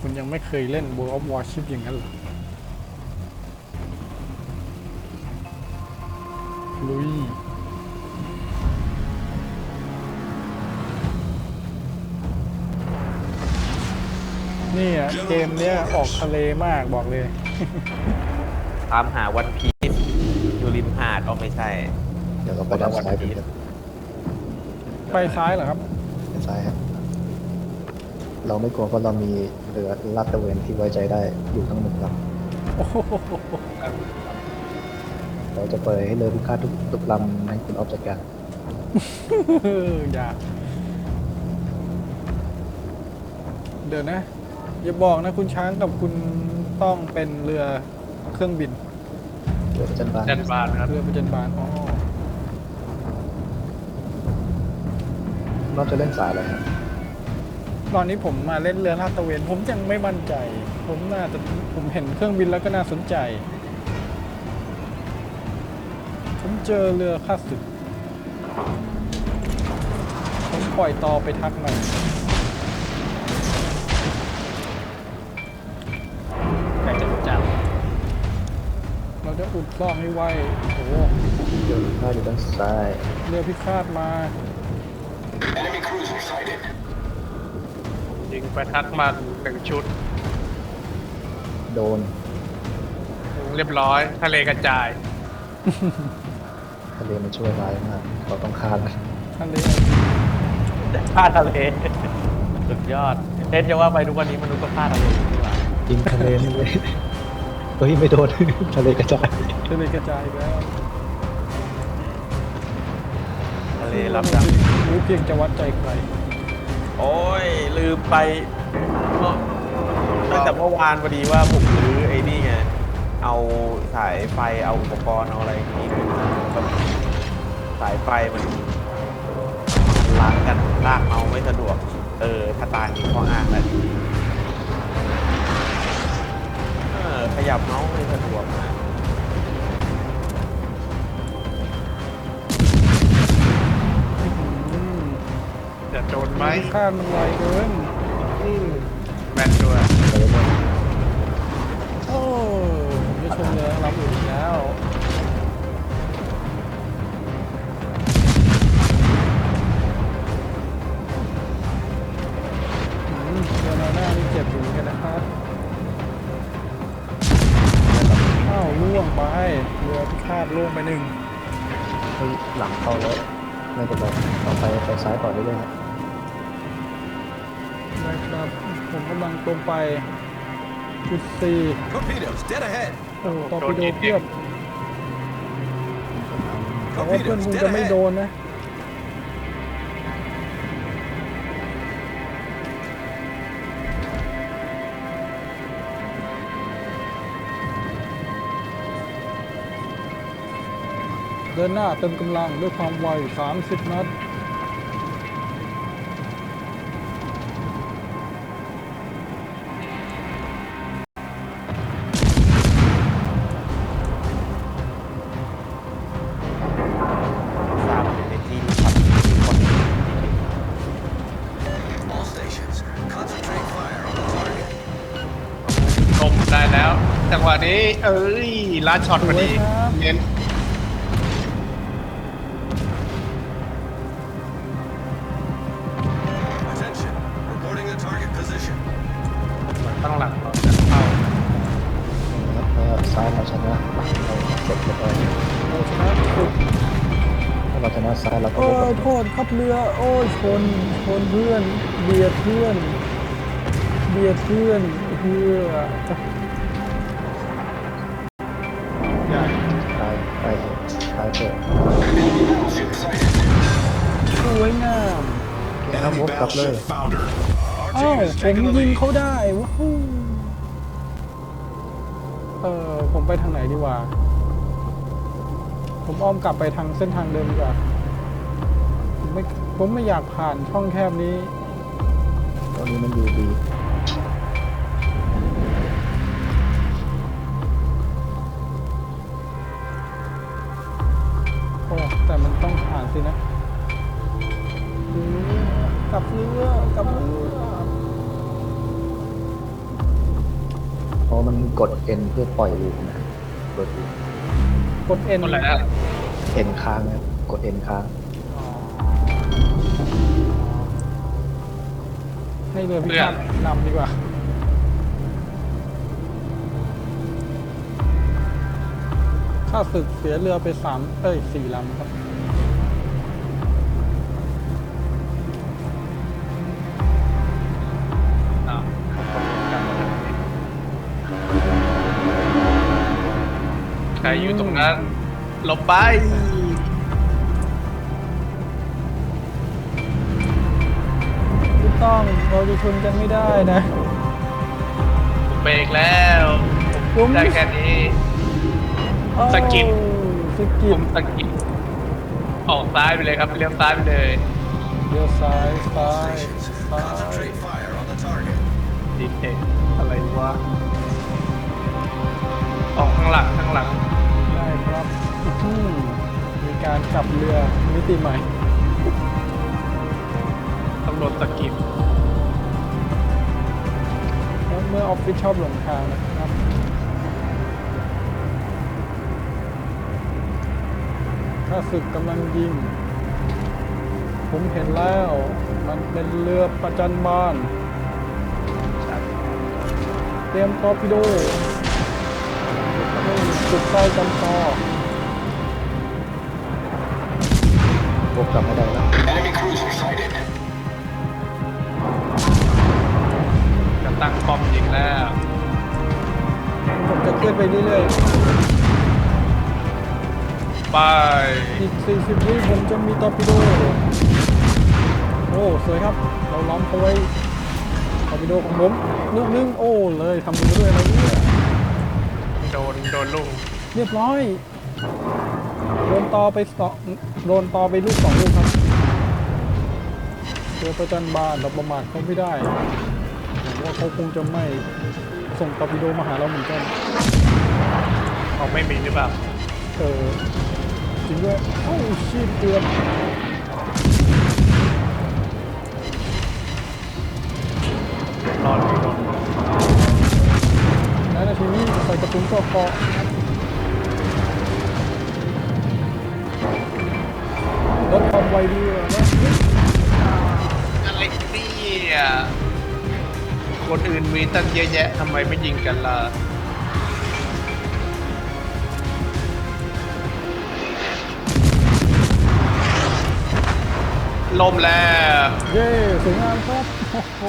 คุณยังไม่เคยเล่น World of Warship อย่างนั้นเหรอลุยนี่อะเกมเนี้ยออกทะเลมากบอกเลย ตามหาวันพีซอยู่ริมหาดอ๋อไม่ใช่ เดี๋ยวเราไปด้านซ้ายกันครับไปซ้ายเหรอครับด้านซ้ายครับ เราไม่กลัวเพราะเรามีเรือลาดตระเวนที่ไว้ใจได้อยู่ทั้งหมดลโอ้โหำเราจะเปิดให้เรือพิฆาตทุกทุกลำให้คุณออฟจัดการอย่าเดี๋ยวนะ อย่าบอกนะคุณช้างกับคุณต้องเป็นเรือเครื่องบินเรือประจันบานจันบานครับเรือประจันบานอ๋อนอกจะเล่นสายอะไรครับ ตอนนี้ผมมาเล่นเรือลาดตระเวน ผมยังไม่มั่นใจ ผมน่าจะผมเห็นเครื่องบินแล้วก็น่าสนใจ ผมเจอเรือข้าศึก ผมปล่อยต่อไปทักมันใครจะรู้จักเราจะอุดซอกให้ไวโอ้โหเรือพิฆาตอยู่ด้านซ้าย เรือพิฆาตมา ยิงไปทักมาหนึ่งชุด โดน เรียบร้อย ทะเลกระจาย ทะเลมันช่วยร้ายมากเราต้องฆ่ามันทะเลฆ่าทะเลสุดยอดเล่นจะว่าไปทุกวันนี้มนุษย์ก็ฆ่าทะเลดีกว่ายิงทะเลนี่เลยเฮ้ยไม่โดน ทะเลกระจายทะเลกระจายอีกแล้วทะเลรับดังรู้เพียงจะวัดใจใคร โอ้ย ลืมไปเมื่อตั้งแต่เมื่อวานพอดีว่าผมรื้อไอ้นี่ไง เอาสายไฟเอาอุปกรณ์เอาอะไรอย่างนี้ขึ้นมาแบบสายไฟมันล้างกันลากเมาส์ไม่สะดวก เออถ้าตายมีข้ออ้างแล้วดีเออขยับเมาส์ไม่สะดวกนะ จะโดนไหมคาดมันไวเกินแมนด้ว ไปไปซ้ายต่อเรื่อยๆครับนะครับ ผมกำลังตรงไปจุดสี่ Torpedoes, dead ahead. โอ้ตอร์ปิโดเพียบแต่ว่าเพื่อน Torpedoes, คุณ dead จะไม่โด ahead. นนะ เดินหน้าเต็มกำลังด้วยความไว 30 นัด ชมได้แล้วจังหวะนี้เอ้ยลัดช็อตพอดีสวยครับเน้น Attention, reporting the target position. ตั้งหลังเราจะเข้านะครับถ้าซ้ายเราชนะหลังเราเสร็จเรียบร้อยเราชนะสุดถ้าเราชนะซ้ายเราก็โอ้ลบยโทษครับเรือ โอ้ยชนชนเพื่อนเบียดเพื่อน เบียดเพื่อนเพื่อใหญ่ซ้ายไปซ้ายเปิดสวยงามครับวกกลับเลย founder. อ้าวผมยิงเขาได้ว้าวเออผมไปทางไหนดีกว่าผมอ้อมกลับไปทางเส้นทางเดิมดีกว่าผมไม่ผมไม่อยากผ่านช่องแคบนี้ตอนนี้มันอยู่ดี สินะเรือกลับเรือกลับเรือมันกด N เพื่อปล่อยลูกนะกด กดเอ็นคนอะไรนะ N ค้างนะกด N ค้างให้เรือพิฆาตนำดีกว่า ข้าศึกเสียเรือไปสามเอ้ยสี่ลำครับ รอยู่ตรงนั้นหลบไป ไม่ต้องเราจะชนกันไม่ได้นะผมเบรกแล้วผมได้แค่นี้ สกิปโอ้สผกิปมตะกิดออกซ้ายไปเลยครับเลี้ยวซ้ายไปเลยเลี้ยวซ้ายซ้าย Stations. ซ้าย Concentrate fire on the target. ดีเทคอะไรวะออกข้างหลังข้างหลัง มีการกลับเรือมิติใหม่ตำรวจตะกิดแล้วเมื่อออฟฟิศชอบหลงทางนะครับข้าศึกกำลังยิง ผมเห็นแล้ว มันเป็นเรือประจันบาน เตรียมตอร์ปิโดจุดไฟจำตอ วกกลับไม่ได้แล้ว Enemy cruiser sighted. จะตั้งป้อมยิงแล้วผมจะเคลื่อนไปเรื่อยไปๆอีก 40วิผมจะมีตอร์ปิโดโอ้สวยครับ เราล้อมเขาไว้ตอร์ปิโดของผมลูกนึงโอ้เลยทำมือด้วยอะไรเนี่ยโดนโดนลุงเรียบร้อย โดนต่อไปสองโดนต่อไปลูกสองลูกครับตัวประจันบานเราประมาทเขาไม่ได้ผมว่าเขาคงจะไม่ส่งตอร์ปิโดมาหาเราเหมือนกันเขาไม่มีหรือเปล่าเออจริงด้วยโอ้ชีพเกือบรอดไม่รอดและนาทีนี้ใส่กระสุนเกรา ไวดีกว่าแล้วอะไรเนี่ยคนอื่นมีตั้งเยอะแยะทำไมไม่ยิงกันล่ะลมแล้วเย้สวยงามครับโอ้โห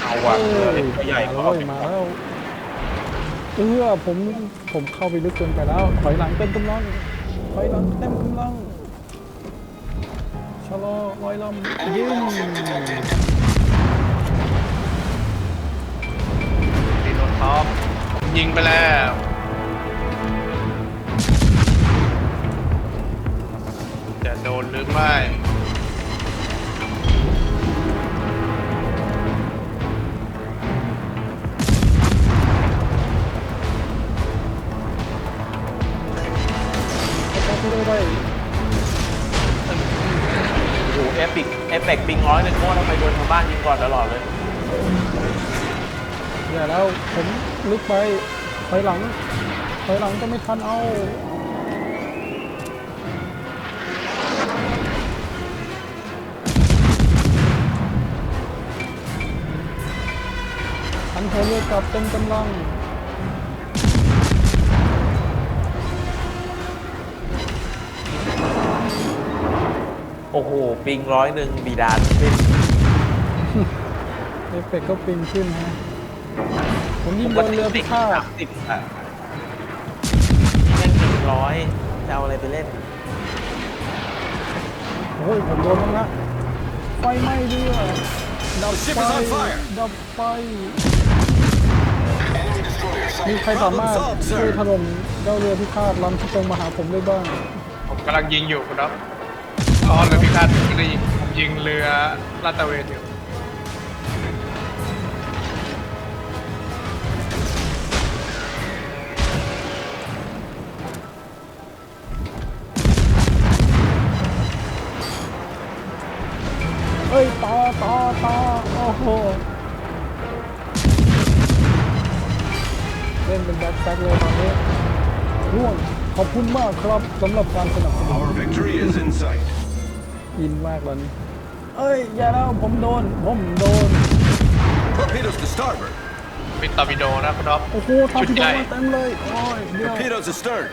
เอาว่ะเอ้เรือยเล็กตัวใหญ่มาก็แล้วเอาเว้ยมาแล้วเออผมผมเข้าไปลึกเกินไปแล้วถอยหลังเต็มกำลัง ถอยหลังเต็มกำลังชะลอลอยลำยิงตีโดนท็อปยิงไปแล้วจะโดนหรือไม่ กเอฟเฟกต์ปิงร้อยหนึ่งโคตรทำไมโดนชาวบ้านยิงก่อนตลอดเลย อย่าแล้วผมลึกไปถอยหลังถอยหลังก็ไม่ทันเอาหันหัวเรือกลับเต็มกำลัง โอ้โห ปิงร้อยหนึ่งบีดานขึ้นเอฟเฟกต์ก็ปิงขึ้นฮะผมยิผงมโดว่านเรือพิฆาสาตมสิบอะเล่นปิงร้อยจะเอาอะไรไปเล่น โอ้ยผมโดนบ้างละไฟไหม้เรือดับ Ship ไฟ is on fire ดับไฟ Enemy destroyer มีใคร sighted. สามารถ Problem ช่วย solved, ถ sir. ล่มเจ้าเรือพิฆาตลำที่ตรงมาหาผมได้บ้าง ผมกำลังยิงอยู่คุณน็ อตอ๋อเรือพิฆาตผมไม่ได้ยิงผมยิงเรือลาดตระเวนอยู่เอ้ยต่อต่อต่อโอ้โหล่นเป็นแบ็คแบ็คเลยตอนนี้ร่วงขอบคุณมากครับสำหรับการสนับสนุน Our victory is in sight. อินมากแล้วนี่เอ้ย อย่าแล้วผมโดน ผมโดน Torpedoes to starboard. เป็นตอร์ปิโดนะคุณอ๊อฟ โอ้โหทำชุพิดโดใหญ่มาเต็มเลยโอ้ยเดี๋ยว Torpedoes astern.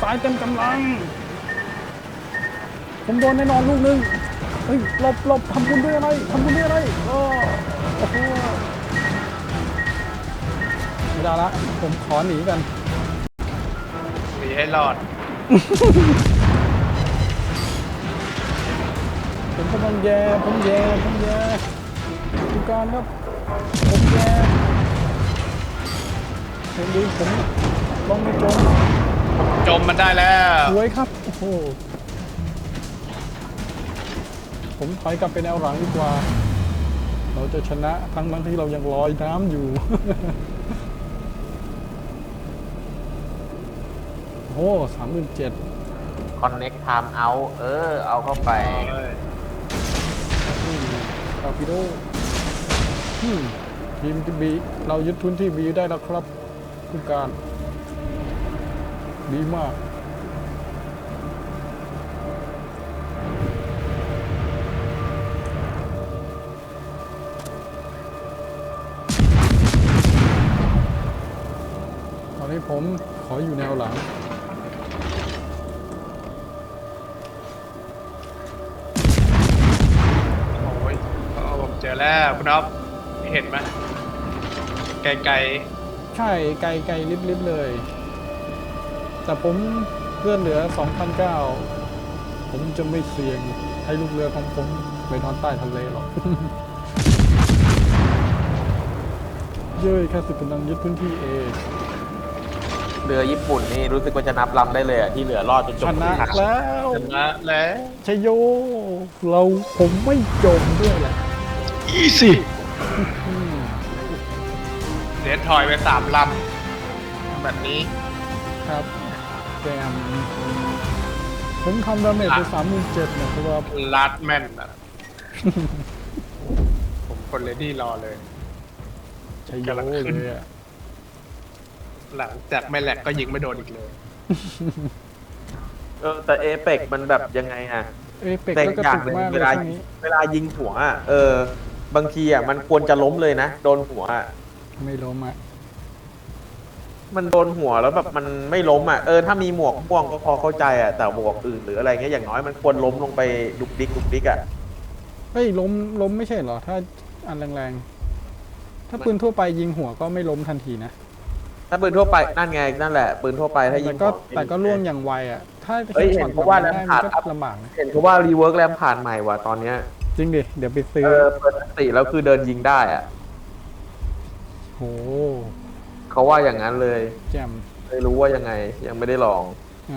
สายเต็มกำลัง ผมโดนแน่นอนลูกหนึงเฮ้ยหลบหลบทำบุญด้วยอะไรทำบุญด้วยอะไรอ้อโอ้โหไม่ได้ละ ผมขอหนีกันหนีให้รอด ผมกำลังแย่ผมแย่ผมแย่ดูการครับ ผมแย่เห็นดีผมลองไม่จมจมมันได้แล้วสวยครับ โอ้โห ผมถอยกลับไปแนวหลังดีกว่า เราจะชนะทั้งนั้นที่เรายังลอยน้ำอยู่ โอ้โหสามหมื่นเจ็ด Connect Time Out เออ เอาเข้าไป คาปิโดทีมบีเรายึดพื้นที่บีได้แล้วครับคุณการ ดีมากตอนนี้ผมขออยู่แนวหลัง อาผมเจอแล้วคุณอ๊อฟเห็นไหมไกลใช่ไกลไกลลิบลิบเลย แต่ผมเลื่อนเหลือ 2,009ผมจะไม่เสี่ยงให้ลูกเรือของผมไปนอนใต้ทะเลหรอก เย้ยแค่สิบกำลังยึดพื้นที่เอง เรือญี่ปุ่นนี่รู้สึกว่าจะนับลำได้เลยอะที่เหลือรอดจนจชบนะทางแล้ว ๆชนะแล้วชยโย เราผมไม่จมด้วยแหละ อีซี่อืมเหรียญทอยไปสามลำแบบนี้ ครับแกมผมทำดาเมจไปสามหมื่นเจ็ดนะครับลัดแม่นอะผมคนเลดี้รอเลยชยโยกำลังขึ้นเลยอะหลังจากไม่แหลกก็ยิงไม่โดนอีกเลย เออแต่เอเปกมันแบบยังไงอะเอ้ยเป็กแต่แล้วก็อย่าตุงกหนึ่งมากเลเวยลาช่วงนี้เวลายิงหัวอะเออ บางทีอะมันควรจะล้มเลยนะ โดนหัวอะไม่ล้มอะมันโดนหัวแล้วแบบมันไม่ล้มอะเออถ้ามีหมวกม่วงก็พอเข้าใจอะแต่หมวกอื่นหรืออะไรเงี้ยอย่างน้อยมันควรล้มลงไปดุกดิกดุกดิกอะเฮ้ยล้มล้มไม่ใช่เหรอ ถ้าอันแรงๆ ถ้าปืนทั่วไปยิงหัวก็ไม่ล้มทันทีนะ ถ้าปืนทั่วไปนั่นไงนั่นแหละปืนทั่วไปถ้ายิแต่งก็หัวแต่ก็ล่วงอย่างไวอะ ถ้าเฮ้ยเห็นช็อตเขาว่าแบบแล้วนั้นขาได้ดมันก็ลำบากนะ เห็นเขาว่ารีเวิร์กแรมผ่านใหม่ว่ะตอนเนี้ย จริงดิ เดี๋ยวไปซื้อเออเปิดสติแล้วคือเดินยิงได้อะโหเขาว่าอย่างนั้นเลย แจ่มไม่รู้ว่ายังไง ยังไม่ได้ลอง อ่า